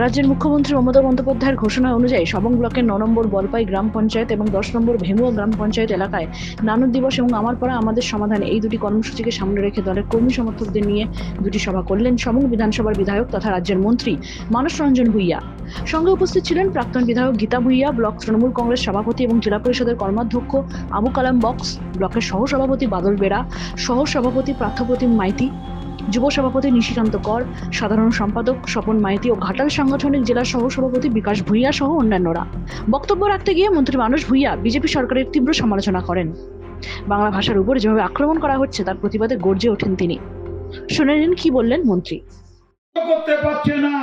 রাজ্যের মুখ্যমন্ত্রী মমতা বন্দ্যোপাধ্যায়ের ঘোষণা অনুযায়ী সবং ব্লকের ন নম্বর বলপাই গ্রাম পঞ্চায়েত এবং দশ নম্বর ভেমুয়া গ্রাম পঞ্চায়েত এলাকায় নানক দিবস এবং আমার পাড়া আমাদের সমাধান এই দুটি কর্মসূচিকে সামনে রেখে দলের কর্মী সমর্থকদের নিয়ে দুটি সভা করলেন সবং বিধানসভার বিধায়ক তথা রাজ্যের মন্ত্রী মানস রঞ্জন ভূঁইয়া। সঙ্গে উপস্থিত ছিলেন প্রাক্তন বিধায়ক গীতা ভূঁইয়া, ব্লক তৃণমূল কংগ্রেস সভাপতি এবং জেলা পরিষদের কর্মাধ্যক্ষ আবু কালাম বক্স, ব্লকের সহসভাপতি বাদল বেড়া সহ সভাপতি পার্থপ্রতিম মাইতি যুব সভাপতি নিশিকান্ত কর, সাধারণ সম্পাদক স্বপন মাইতি ও ঘাটাল সাংগঠনিক জেলা সহ সভাপতি বিকাশ ভূঁইয়া সহ অন্যান্যরা। বক্তব্য রাখতে গিয়ে মন্ত্রী মানুষ ভূঁইয়া বিজেপি সরকারের তীব্র সমালোচনা করেন। বাংলা ভাষার উপর যেভাবে আক্রমণ করা হচ্ছে, তার প্রতিবাদে গর্জে ওঠেন তিনি। শুনে নিন কি বললেন মন্ত্রী। করতে পারছে না।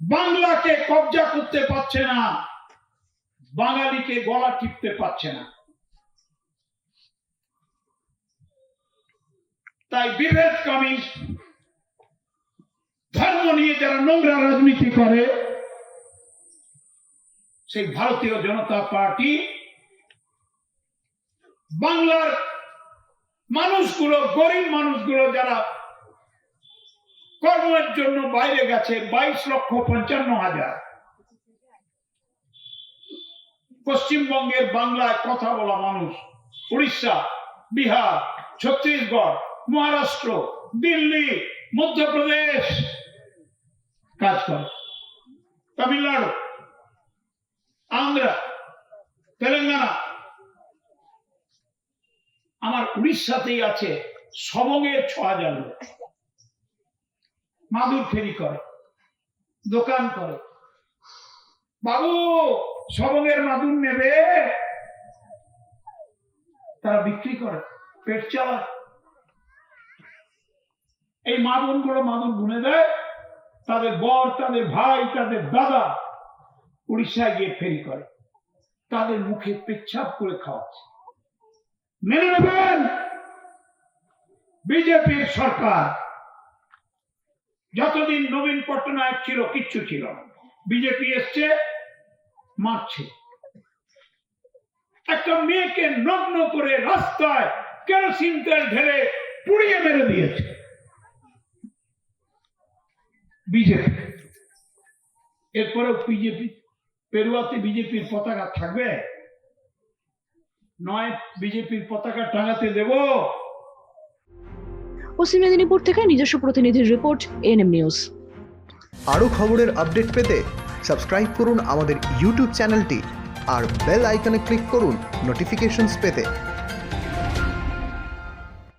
বাংলাকে কবজা করতে পারছে না। বাঙালিকে গলা টিপতে পারছে না। তাই বিভেদকামী ধর্ম নিয়ে যারা নোংরা রাজনীতি করে, সেই ভারতীয় জনতা পার্টি বাংলার মানুষগুলো, গরিব মানুষগুলো যারা কর্মের জন্য বাইরে গেছে, বাইশ লক্ষ পঞ্চান্ন হাজার। পশ্চিমবঙ্গের বাংলায় কথা বলা মানুষ, উড়িষ্যা, বিহার, ছত্তিশগড় মহারাষ্ট্র, দিল্লি, মধ্যপ্রদেশ। কাজ করে। তামিলনাড়ু, আন্ধ্রা, তেলেঙ্গানা। আমার উড়িষ্যাতেই আছে সবঙ্গের ছ হাজার লোক। মাদুর ফেরি করে, দোকান করে। বাবু সবঙ্গের মাদুর নেবে। তারা বিক্রি করে, পেট চালায়। এই মাদুরগুলো মাদুর গুনে দেয়, তাদের বর, তাদের ভাই, তাদের দাদা উড়িষ্যায় গিয়ে ফেরি করে। তাদের মুখে পেচ্ছাপ করে খাওয়াচ্ছে। মেনে নেবেন, বিজেপির সরকার যতদিন নবীন পট্টনায়ক ছিল, কিচ্ছু ছিল বিজেপি এসছে, মারছে। একটা মেয়েকে নগ্ন করে রাস্তায় কেরোসিন তেল ঢেলে পুড়িয়ে মেরে দিয়েছে। বিজেপি। এরপরেও বিজেপি পেরুয়াতে বিজেপির পতাকা থাকবে? নয় বিজেপির পতাকা টাঙাতে দেবো? পশ্চিম মেদিনীপুর থেকে নিজস্ব প্রতিনিধির রিপোর্ট এনএম নিউজ। আরও খবরের আপডেট পেতে সাবস্ক্রাইব করুন আমাদের ইউটিউব চ্যানেলটি আর বেল আইকনে ক্লিক করুন নোটিফিকেশনস পেতে।